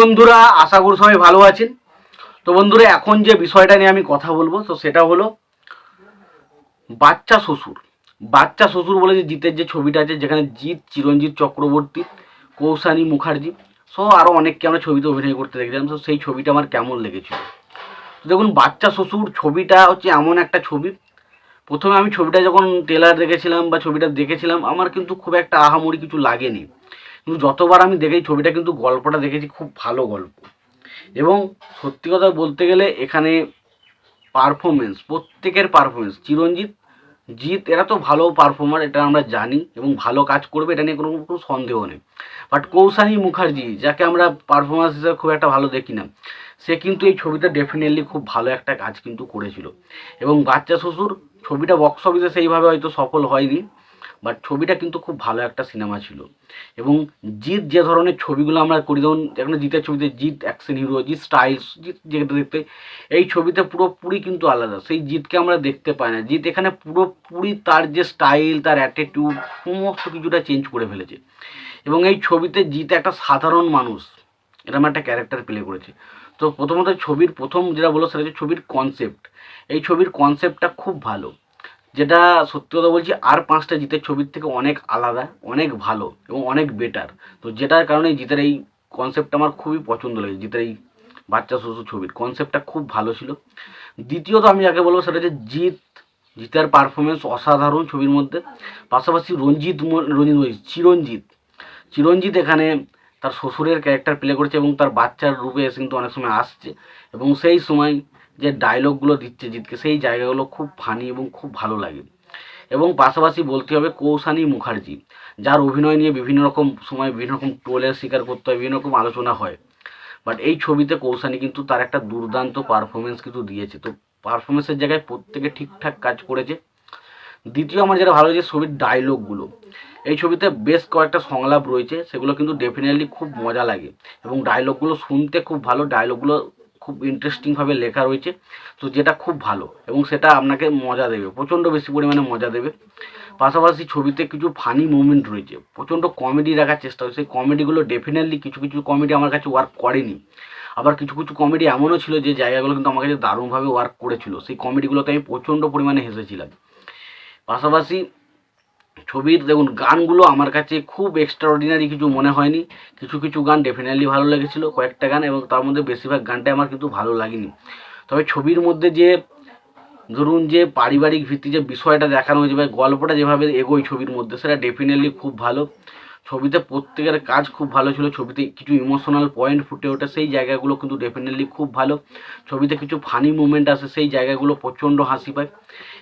বন্ধুরা, আশা করি সবাই ভালো আছেন। তো বন্ধুরা, এখন যে বিষয়টা নিয়ে আমি কথা বলব, তো সেটা হলো বাচ্চা শ্বশুর। বাচ্চা শ্বশুর বলে যে জিতের যে ছবিটা আছে, যেখানে জিৎ চিরঞ্জিত চক্রবর্তী, কৌশানী মুখার্জি সহ আরও অনেককে আমরা ছবিতে অভিনয় করতে দেখেছিলাম তো সেই ছবিটা আমার কেমন লেগেছিল দেখুন, বাচ্চা শ্বশুর ছবিটা হচ্ছে এমন একটা ছবি। প্রথমে আমি ছবিটা যখন ট্রেলার দেখেছিলাম বা ছবিটা দেখেছিলাম, আমার কিন্তু খুব একটা আহামরি কিছু লাগেনি। কিন্তু যতবার আমি দেখেছি ছবিটা কিন্তু গল্পটা দেখেছি খুব ভালো গল্প। এবং সত্যি কথা বলতে গেলে এখানে পারফরমেন্স প্রত্যেকের পারফরমেন্স চিরঞ্জিত, জিৎ, এরা তো ভালো পারফর্মার এটা আমরা জানি এবং ভালো কাজ করবে, এটা নিয়ে কোনো কোনো সন্দেহ নেই। বাট কৌশানী মুখার্জি, যাকে আমরা পারফরমেন্স হিসেবে খুব একটা ভালো দেখি না, সে কিন্তু এই ছবিটা ডেফিনেটলি খুব ভালো একটা কাজ কিন্তু করেছিল। এবং বাচ্চা শ্বশুর, ছবিটা বক্স অফিসে সেইভাবে হয়তো সফল হয়নি। বাট ছবিটা কিন্তু খুব ভালো একটা সিনেমা ছিল। এবং জিৎ যে ধরনের ছবিগুলো আমরা করি, যেমন এখন জিতের ছবিতে Jeet action hero Jeet styles Jeet যেটা দেখতে, এই ছবিতে পুরোপুরি কিন্তু আলাদা। সেই জিতকে আমরা দেখতে পাই না। জিৎ এখানে পুরোপুরি তার যে স্টাইল তার অ্যাটিটিউড সমস্ত কিছুটা চেঞ্জ করে ফেলেছে। এবং এই ছবিতে জিৎ একটা সাধারণ মানুষ। এরকম একটা ক্যারেক্টার প্লে করেছে। তো প্রথমত ছবির প্রথম যেটা বলো সেটা হচ্ছে ছবির কনসেপ্ট এই ছবির কনসেপ্টটা খুব ভালো। যেটা সত্যি কথা বলছি, আর পাঁচটা জিতের ছবির থেকে অনেক আলাদা, অনেক ভালো এবং অনেক বেটার তো যেটার কারণে জিতের এই কনসেপ্টটা আমার খুবই পছন্দ লেগেছে, জিতের এই বাচ্চা শ্বশুর ছবির। কনসেপ্টটা খুব ভালো ছিল। দ্বিতীয়ত আমি যাকে বলব সেটা হচ্ছে জিত জিতের পারফরমেন্স অসাধারণ ছবির মধ্যে। পাশাপাশি রঞ্জিত রঞ্জিত চিরঞ্জিত। চিরঞ্জিত এখানে তার শ্বশুরের ক্যারেক্টার প্লে করেছে এবং তার বাচ্চার রূপে এসে কিন্তু অনেক সময় আসছে। এবং সেই সময় যে ডায়লগগুলো দিচ্ছে জিতকে সেই জায়গাগুলো খুব ফানি এবং খুব ভালো লাগে। এবং পাশাপাশি বলতে হবে কৌশানী মুখার্জি, যার অভিনয় নিয়ে বিভিন্ন রকম সময়, বিভিন্ন রকম টোলের শিকার করতে হয়, বিভিন্ন রকম আলোচনা হয়। বাট এই ছবিতে কৌশানী কিন্তু তার একটা দুর্দান্ত পারফরমেন্স কিন্তু দিয়েছে। তো পারফরমেন্সের জায়গায় প্রত্যেকে ঠিকঠাক কাজ করেছে। দ্বিতীয় আমার যেটা ভালো লেগেছে ছবির ডায়লগগুলো এই ছবিতে বেশ কয়েকটা সংলাপ রয়েছে, সেগুলো কিন্তু ডেফিনেটলি খুব মজা লাগে। এবং ডায়লগগুলো শুনতে খুব ভালো ডায়লগগুলো খুব ইন্টারেস্টিংভাবে লেখা রয়েছে। তো যেটা খুব ভালো এবং সেটা আপনাকে মজা দেবে, প্রচণ্ড বেশি পরিমাণে মজা দেবে। পাশাপাশি ছবিতে কিছু ফানি মুভমেন্ট রয়েছে, প্রচণ্ড কমেডি রাখার চেষ্টা হয়েছে সেই কমেডিগুলো ডেফিনেটলি কিছু কিছু কমেডি আমার কাছে ওয়ার্ক করেনি। আবার কিছু কিছু কমেডি এমনও ছিল যে জায়গাগুলো কিন্তু আমার কাছে দারুণভাবে ওয়ার্ক করেছিল। সেই কমেডিগুলোতে আমি প্রচণ্ড পরিমাণে হেসেছিলাম। পাশাপাশি ছবির দেখুন, গানগুলো আমার কাছে খুব এক্সট্রাঅর্ডিনারি কিছু মনে হয়নি। কিছু কিছু গান ডেফিনেটলি ভালো লেগেছিল, কয়েকটা গান এবং তার মধ্যে বেশিরভাগ গানটাই আমার কিন্তু ভালো লাগেনি। তবে ছবির মধ্যে যে, ধরুন যে পারিবারিক ভিত্তি যে বিষয়টা দেখানো হয়েছে বা গল্পটা যেভাবে এগোয় ছবির মধ্যে, সেটা ডেফিনেটলি খুব ভালো। ছবিতে প্রত্যেকের কাজ খুব ভালো ছিল, ছবিতে কিছু ইমোশনাল পয়েন্ট ফুটে ওঠে, সেই জায়গাগুলো কিন্তু ডেফিনেটলি খুব ভালো। ছবিতে কিছু ফানি মুমেন্ট আসে, সেই জায়গাগুলো প্রচণ্ড হাসি পায়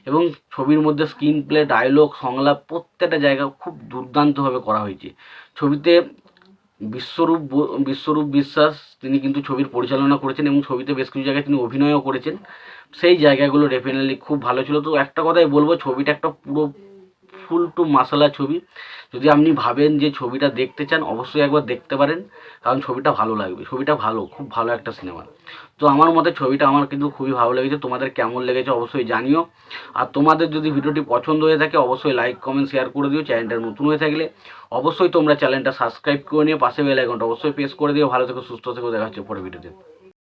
এবং ছবির মধ্যে স্ক্রিন প্লে ডায়লগ সংলাপ প্রত্যেকটা জায়গা খুব দুর্দান্তভাবে করা হয়েছে। ছবিতে বিশ্বরূপ বিশ্বরূপ বিশ্বাস তিনি কিন্তু ছবির পরিচালনা করেছেন এবং ছবিতে বেশ কিছু জায়গায় তিনি অভিনয়ও করেছেন। সেই জায়গাগুলো ডেফিনেটলি খুব ভালো ছিল। তো একটা কথাই বলব, ছবিটা একটা পুরো ফুল টু মাসালা ছবি। যদি আপনি ভাবেন যে ছবিটা দেখতে চান, অবশ্যই একবার দেখতে পারেন, কারণ ছবিটা ভালো লাগবে। ছবিটা ভালো, খুব ভালো একটা সিনেমা। তো আমার মতে ছবিটা আমার কিন্তু খুবই ভালো লেগেছে। তোমাদের কেমন লেগেছে অবশ্যই জানিও। আর তোমাদের যদি ভিডিওটি পছন্দ হয়ে থাকে, অবশ্যই লাইক কমেন্ট শেয়ার করে দিও। চ্যানেলটা নতুন হয়ে থাকলে অবশ্যই তোমরা চ্যানেলটা সাবস্ক্রাইব করে নিয়ে পাশে বেল আইকনটা অবশ্যই প্রেস করে দিও। ভালো থেকো, সুস্থ থেকো। দেখা হচ্ছে পরে ভিডিওতে।